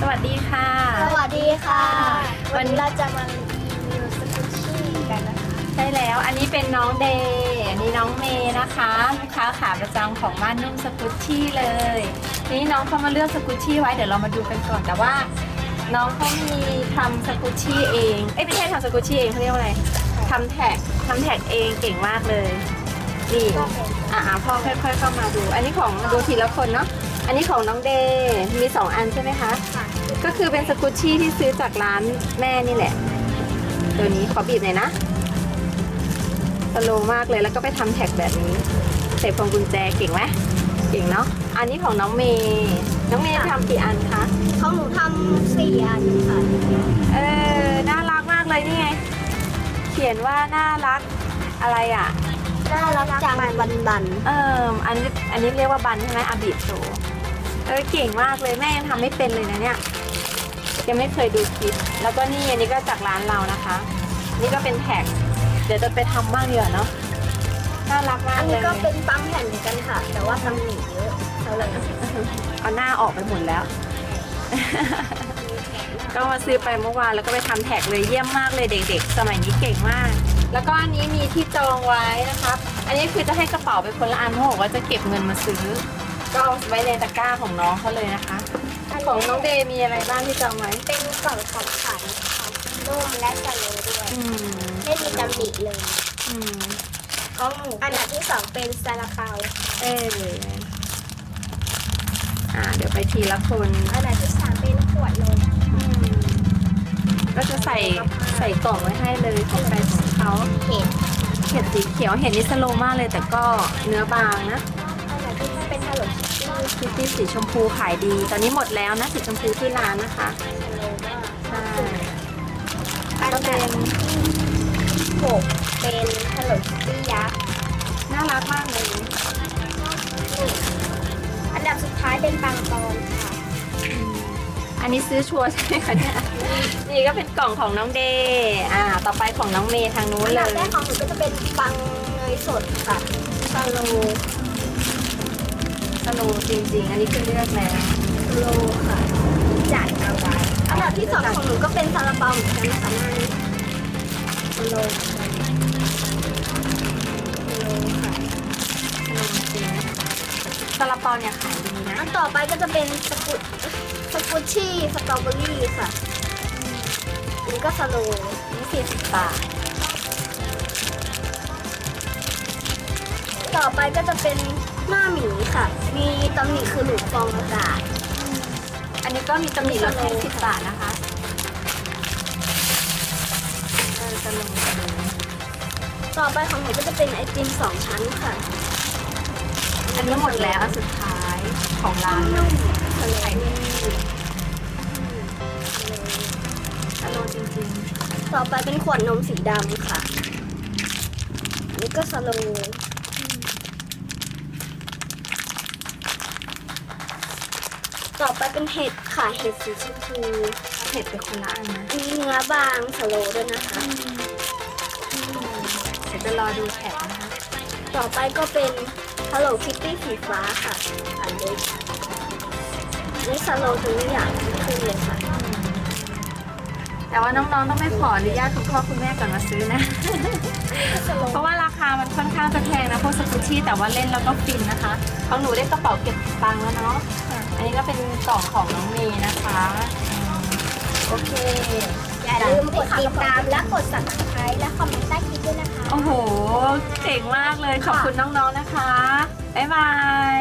สวัสดีค่ะ สวัสดีค่ะ วัวันนนี้นี้เราจะมารีวิวสกุชชี่กันนะคะใช่แล้ว อันนี้เป็นน้องเดย์อันนี้น้องเมย์นะคะลูกค้าขาประจำของบ้านนุ่มสกุชชี่เลย นี่น้องเขามาเลือกสกุชชี่ไว้ เดี๋ยวเรามาดูกันก่อน แต่ว่า น้องเขามีทำสกุชชี่เอง เอ้ยไม่ใช่ทำสกุชชี่เองเขาเรียกว่าอะไรทำแท็กทำแท็กเองเก่งมากเลย นี่ก็เป็นอ่าพ่อค่อยๆเข้ามาดู อันนี้ของดูทีละคนเนาะ อันนี้ของน้องเดย์มีสองอันใช่ไหมคะ ค่ะก็คือเป็นสกุชชี่ที่ซื้อจากร้านแม่นี่แหละ ตัวนี้ขอบีบหน่อยนะสโลว์มากเลยแล้วก็ไปทำแท็กแบบนี้ใส่พวงกุญแจเก่งไหมเก่งเนาะอันนี้ของน้องเมย์น้องเมย์ทำกี่อันคะเขาหนูทำสี่อันค่ะเออน่ารักมากเลยนี่ไงเขียนว่าน่ารักอะไรอะน่ารักจังบันบัน เอออันนี้อันนี้เรียกว่าบันใช่ไหมอาบีบโชว์ เออเก่งมากเลยแม่ยังทำไม่เป็นเลยนะเนี่ยยังไม่เคยดูคลิปแล้วก็นี่อันนี้ก็จากร้านเรานะคะ นี่ก็เป็นแท็ก เดี๋ยวจะไปทำบ้างดีกว่าเนาะน่ารักมาอักนเลนี้ยก็เป็นปั๊มแผ่นเหมือนกันค่ะ แต่ว่าตำหนิเยอะเท่าไหร่เอาหน้าออกไปหมดแล้ว ก็มาซื้อไปเมื่อวานแล้วก็ไปทำแท็กเลยเยี่ยมมากเลยเด็ก ๆ สมัยนี้เก่งมาก แล้วก็อันนี้มีที่จองไว้นะครับ อันนี้คือจะให้กระเป๋าไปคนละอันเพราะบอกว่าจะเก็บเงินมาซื้อ ก็เอาไว้ในตะกร้าของน้องเขาเลยนะคะ ของน้องเดย์มีอะไรบ้างที่จองไว้เป็นกล่องของขวัญของนุ่มและสโลว์ด้วยอืมไม่มีตำหนิเลยอืมของหนูอันดับที่สองเป็นซาลาเปาเอ้ยอ่าเดี๋ยวไปทีละคนอันดับที่สามเป็นขวดนมอืมก็จะใส่ใส่กล่องไว้ให้เลยของใครของเขาเห็ดเห็ดสีเขียวเห็ดนี่สโลว์มากเลยแต่ก็เนื้อบางนะอันดับที่ห้า เป็นฮัลโหลคิตตี้สีชมพูขายดี ตอนนี้หมดแล้วนะสีชมพูที่ร้านนะคะใช่ก็เป็นหกเป็นฮัลโหลคิตตี้ยักษ์น่ารักมากเลย อันดับสุดท้ายเป็นปังปอนค่ะ อันนี้ซื้อชัวร์ใช่ไหมคะเนี่ยนี่ก็เป็นกล่องของน้องเดย์อ่า ต่อไปของน้องเมย์ทางนู้นอันเลดับยแรกของหนูก็จะเป็นปังเนยสดค่ะซาโล สโลจริงๆ อันนี้คือเลือกแล้วโลค่ะจัดเอาไว้อันดับที่สองของหนูก็เป็นซาลาเปาเหมือนกันนะคะน้าโลโลค่ะสโลจริงซาลาเปาเนี่ยขายดีนะ อันต่อไปก็จะเป็นสกุสกุชชี่สตรอเบอรี่ค่ะอันนี้ก็สโลนี่สี่สิบบาทต่อไปก็จะเป็น หน้าหมีค่ะ มีตำหนิคือหลุดฟองอากาศ อันนี้ก็มีตำหนิลดให้สิบบาทนะคะเออสโลว์สโลว์ต่อไปของหนูก็จะเป็นไอติมสองชั้นค่ะ อันนี้หมดแล้วอันสุดท้ายของร้านเลยทะเลขายดีสโลว์จริงต่อไปเป็นขวดนมสีดำค่ะอันนี่ก็สโลว์ ต่อไปเป็นเห็ดค่ะเห็ดสีชมพูๆเผ็ดไปคนละอันนะอันนี้เนื้อบางสโลว์ด้วยนะคะ เดี๋ยวจะรอดูแท็กนะคะ ต่อไปก็เป็น Hello Kitty สีฟ้าค่ะ อันเล็กอันนี้สโลว์ทุกอย่างขึ้นเลยค่ะ แต่ว่าน้องๆต้องไม่ขออนุญาตคุณพ่อคุณแม่ก่อนมาซื้อนะสโลเพว์ราะว่าราคามันค่อนข้างจะแพงนะพวกสกุชชี่แต่ว่าเล่นแล้วก็ฟินนะคะของหนูได้กระเป๋าเก็บตังค์แล้วเนาะอันนี้ก็เป็นกล่องของน้องเมย์นะคะอืมโอเค อย่าลืมกดติดตามและกด subscribe และคอมเมนต์ใต้คลิปด้วยนะคะ โอ้โหเก่งมากเลย ขอบคุณน้องๆนะคะ บ๊ายบาย